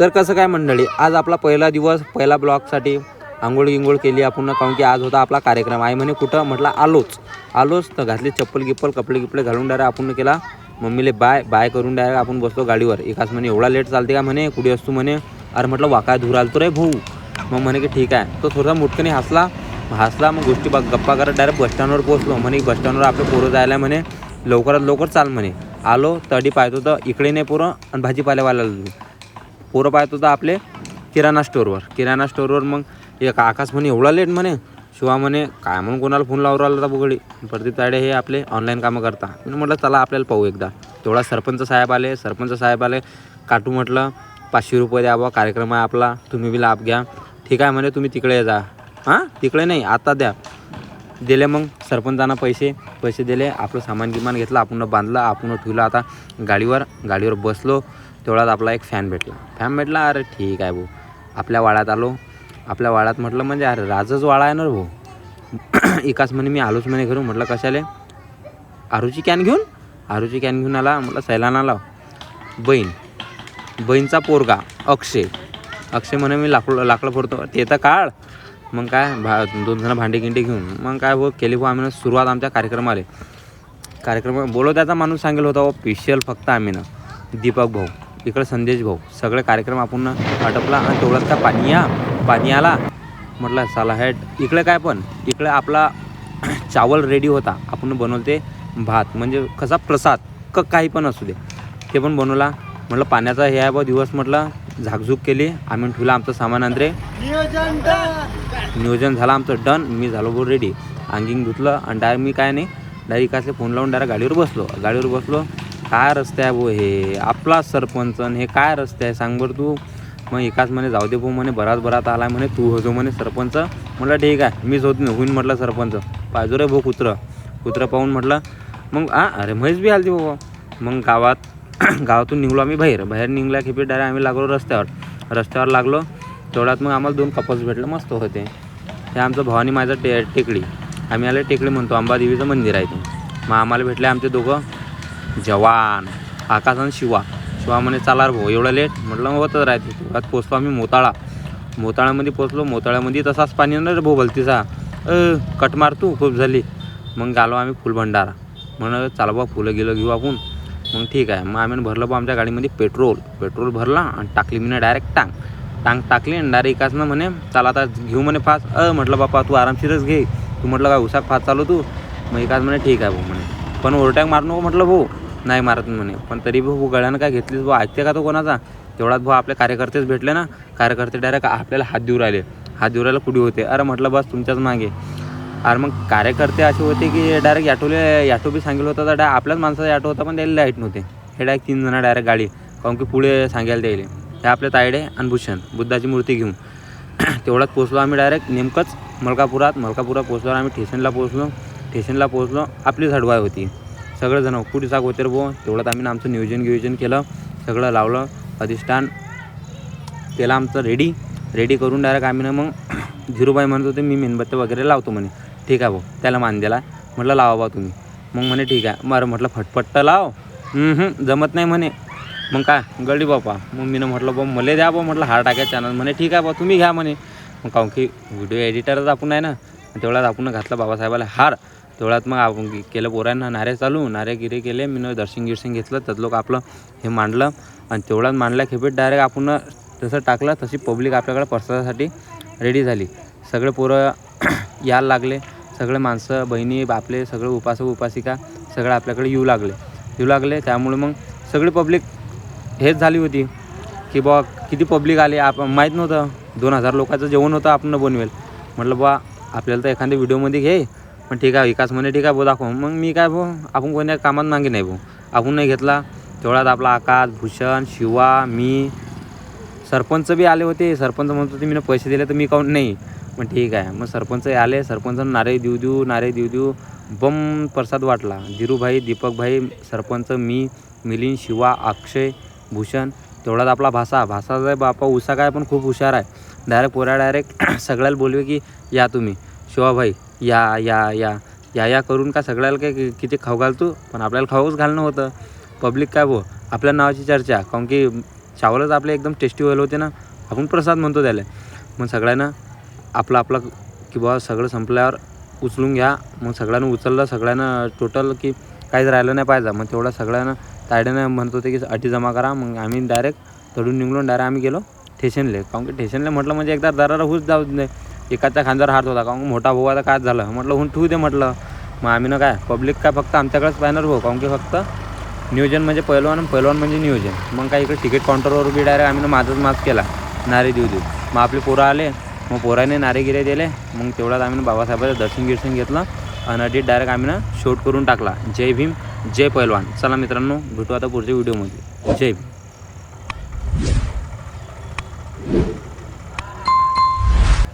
तर कसं काय मंडळी आज आपला पहिला दिवस पहिला ब्लॉगसाठी आंघोळ गिंघोळ केली आपण काहून की आज होता आपला कार्यक्रम. आई म्हणे कुठं? म्हटलं आलोच. आलोच तर घातली चप्पल गिप्पल कपडे गिपडे घालून डायरेक्ट आपण केला. मम्मीले बाय बाय करून डायरेक्ट आपण बसलो गाडीवर. एकाच म्हणे एवढा लेट चालते का? म्हणे कुठे असतो? म्हणे अरे म्हटलं वाकाय धूर आलतो रे भाऊ. मग म्हणे की ठीक आहे. तो थोडासा मुटकने हसला. हसला मग गोष्टी बघ गप्पा करत डायरेक्ट बसस्टँडवर पोहोचलो. म्हणे बस स्टँडवर आपलं पोरं जायला म्हणे लवकरात लवकर चाल म्हणे. आलो तडी पाहतो तर इकडे नाही पोरं आणि भाजीपाल्यावाल्याला पोरं पाहत होतं आपले किराणा स्टोअरवर किराणा स्टोअरवर मग एक आकाश म्हणे एवढा लेट म्हणे. शिवा म्हणे काय म्हणून कोणाला फोन लावून राहिला होता बुगडी? प्रदीप ताडे हे आपले ऑनलाईन कामं करता. मी म्हटलं चला आपल्याला पाहू एकदा. तेवढा सरपंच साहेब आले. सरपंच साहेब आले. काटू म्हटलं पाचशे रुपये द्या बा कार्यक्रम आहे आपला. तुम्ही बी लाभ घ्या. ठीक आहे म्हणे तुम्ही तिकडे जा. हां? तिकडे नाही आता द्या. दिले मग सरपंचांना पैसे. पैसे दिले. आपलं सामान गिमान घेतलं आपण बांधलं आपण ठेवलं. आता गाडीवर गाडीवर बसलो. तेवढ्यात आपला एक फॅन भेटला. फॅन भेटला अरे ठीक आहे भाऊ. आपल्या वाड्यात आलो. आपल्या वाड्यात म्हटलं म्हणजे अरे राजच वाडा आहे ना भाऊ. एकाच म्हणे मी आलोच म्हणे घरून. म्हटलं कशाले? आरूची कॅन घेऊन. आरूची कॅन घेऊन आला. म्हटलं सैलाना लाव बहीण. बहीणचा पोरगा. अक्षय. अक्षय म्हणे मी लाकूड लाकडं फोडतो. ते तर काढ. मग काय? भा दोन जण भांडे गिंडे घेऊन. मग काय भाऊ केली भाऊ आम्ही सुरुवात आमच्या कार्यक्रमाला. कार्यक्रम बोलवत्याचा माणूस सांगेल होता स्पेशल फक्त आम्ही ना. दीपक भाऊ. इकडं संदेश भाऊ. सगळे कार्यक्रम आपण आटपला आणि तेवढाच का पाणी या पाणी आला म्हटलं चला हॅट इकडे काय पण. इकडे आपला चावल रेडी होता. आपण बनवते भात. म्हणजे कसा प्रसाद. क काही पण असू दे. ते पण बनवला. म्हटलं पाण्याचा हे आहे बा दिवस म्हटलं. झाकझूक केली. आम्ही ठेवलं आमचं सामान अंतरे नियोजन झालं आमचं. डन. मी झालो बोल रेडी अंगिंग धुतलं. आणि डायरेक्ट मी काय नाही. डायरेक्ट असले फोन लावून डायरेक्ट गाडीवर बसलो. गाडीवर बसलो. काय रस्ते आहे भाऊ हे? आपला सरपंच आणि हे काय रस्ते आहे? सांग बरं तू. मग एकाच म्हणे जाऊ दे भाऊ म्हणे बराच बरात आला म्हणे तू होतो म्हणे सरपंच. म्हटलं ठीक आहे मीच होत नाही होईन म्हटलं सरपंच. पाहिजो रे भाऊ कुत्रं. कुत्रं पाहून म्हटलं मग आ अरे म्हैस बी आली बाबा. मग गावात गावातून निघलो आम्ही बाहेर. बाहेर निघल्या खेपी डायरेक्ट आम्ही लागलो रस्त्यावर. रस्त्यावर लागलो. तेवढ्यात मग आम्हाला दोन कपल्स भेटलं. मस्त होते. हे आमचं भवानी माझं टे टेकडी. आम्ही आले टेकडी म्हणतो अंबादेवीचं मंदिर आहे ते. मग आम्हाला भेटले आमचे दोघं. जवान आकाश आणि शिवा. शिवा म्हणे चालार भाऊ एवढा लेट म्हटलं मग होतच राहते तेवढ्यात पोचलो आम्ही मोताळा. मोताळ्यामध्ये पोचलो मोताळ्यामध्ये तसाच पाणी ना रे भाऊ भलतीचा. अ कट मार तू खूप झाली. मग गालो आम्ही फुलभंडारा. म्हणलं चाल बा फुलं गेलं घेऊ आपण. मग ठीक आहे. मग आम्ही भरलं बा आमच्या गाडीमध्ये पेट्रोल. पेट्रोल भरला आणि टाकली मी डायरेक्ट टांग. टांग टाकली आणि डायरेक्ट एकाच ना म्हणे चाल आता घेऊ म्हणे फास. अ म्हटलं बापा तू आरामशीरच घे. तू म्हटलं काय उसाक फास चालू तू. मग एकाच म्हणे ठीक आहे भाऊ म्हणे. पण ओव्हरटॅक मारू नको म्हटलं भाऊ. नाही मारत म्हणे. पण तरी भाऊ गळ्यानं काय घेतलीस भाऊ? ऐकते का तो कोणाचा? तेवढाच भाऊ आपले कार्यकर्तेच भेटले ना. कार्यकर्ते डायरेक्ट आपल्याला हात देऊ राहिले. हात देऊ राहिला कुठे होते? अरे म्हटलं बस तुमच्याच मागे. अरे मग कार्यकर्ते असे होते की डायरेक्ट याटोले याटो बी सांगितलं होतं तर डाय आपल्याच माणसाचा ॲटो होता पण त्याला लाइट नव्हते. हे डायरेक्ट तीन जण डायरेक्ट गाडी. काऊन की पुढे सांगायला द्यायले. हे आपले तायडे आणि भूषण बुद्धाची मूर्ती घेऊन. तेवढ्यात पोचलो आम्ही डायरेक्ट नेमकंच मलकापुरात. मलकापुरात पोचल्यावर आम्ही स्टेशनला पोचलो स्टेशनला पोचलो आपली झडवाय होती. सगळेजण कुठे जाग होते बो भाऊ. तेवढ्यात आम्ही आमचं नियोजन नियोजन केलं सगळं लावलं अधिष्ठान केलं आमचं रेडी रेडी करून डायरेक्ट आम्ही ना मग धीरूबाई म्हणत होते मी मेणबत्ती वगैरे लावतो म्हणे. ठीक आहे भाऊ. त्याला मान दिला. म्हटलं लावा बा तुम्ही. मग म्हणे ठीक आहे. बरं म्हटलं फटफट्ट लाव. जमत नाही म्हणे. मग काय? गडी बापा मग मी म्हटलं बा मला द्या बा म्हटलं हार टाकाय चॅनल म्हणे ठीक आहे बा तुम्ही घ्या. म्हणे. मग काहून की व्हिडिओ एडिटरच आपण आहे ना तेवढ्यात आपण घातलं बाबासाहेबाला हार. तेवढ्यात मग आपण केलं पोरांना नारे चालू नारे गिरे केले. मी दर्शन गिर्शन घेतलं. त्यात लोक आपलं हे मांडलं आणि तेवढ्यात मांडल्या खेपेट डायरेक्ट आपण जसं टाकलं तशी पब्लिक आपल्याकडे प्रसादासाठी रेडी झाली. सगळे पोरं यायला लागले. सगळे माणसं बहिणी आपले सगळे उपासक उपासिका सगळे आपल्याकडे येऊ लागले. येऊ लागले. त्यामुळे मग सगळी पब्लिक हेच झाली होती की बा किती पब्लिक आली? आप माहीत नव्हतं. दोन हजार लोकांचं जेवण होतं आपण बनवेल. म्हटलं बा आपल्याला तर एखाद्या व्हिडिओमध्ये घे. पण ठीक आहे विकास म्हणे ठीक आहे भाऊ दाखव. मग मी काय भाऊ आपण कोणत्या कामात मागे नाही भाऊ. आपण नाही घेतला तेवढ्यात आपला आकाश भूषण शिवा मी सरपंच बी आले होते. सरपंच म्हणत होते मी पैसे दिले तर मी काऊन नाही. पण ठीक आहे मग सरपंच आले सरपंच नारे देऊ देऊ नारे देऊ देऊ बम प्रसाद वाटला. धीरूभाई दीपकभाई सरपंच मी मिलिंद शिवा अक्षय भूषण तेवढाच आपला भाषा भाषा आहे बापा उसा काय पण खूप हुशार आहे. डायरेक्ट पोरा डायरेक्ट सगळ्याला बोलवे की या तुम्ही. शिवाभाई या या या. या या करून का सगळ्याला काय किती खाऊ घालतो? पण आपल्याला खाऊच घालणं होतं. पब्लिक काय भो? आपल्या नावाची चर्चा. काऊन की चावलच आपले एकदम टेस्टी व्हायला होते ना? आपण प्रसाद म्हणतो त्याला. मग सगळ्यांना आपलं आपलं की बुवा सगळं संपल्यावर उचलून घ्या. मग सगळ्यांना उचललं सगळ्यांना टोटल की काहीच राहिलं नाही पाहिजे. मग तेवढा सगळ्यांना तायड्यानं म्हणत होते की अटी जमा करा. मग आम्ही डायरेक्ट तडून निघलो डायरेक्ट आम्ही गेलो ठेशनले काऊन की ठेशनले म्हटलं म्हणजे एकदा दरारा होऊच जाऊ दे. एकाच्या खांद्यावर हात होता काहून मोठा भाऊ आता काय झालं? म्हटलं हून ठेवू दे म्हटलं. मग आम्ही ना काय पब्लिक काय फक्त आमच्याकडेच पाहणार भाऊ काहून की फक्त नियोजन म्हणजे पहिलवान पहिलवान म्हणजे नियोजन. मग काय इकडे तिकीट काउंटरवर बी डायरेक्ट आम्ही माझाच माझंच मास केला नारे देऊ देऊ. मग आपले पोरं आले मग पोराने नारे गिरे दिले मग तेवढ्यात आम्ही बाबासाहेबाचं दर्शन गिर्शन घेतलं आणि अडीत डायरेक्ट आम्ही ना शूट करून टाकला. जय भीम जय पैलवान. चला मित्रांनो भेटू आता पुढच्या व्हिडिओमध्ये जय भीम.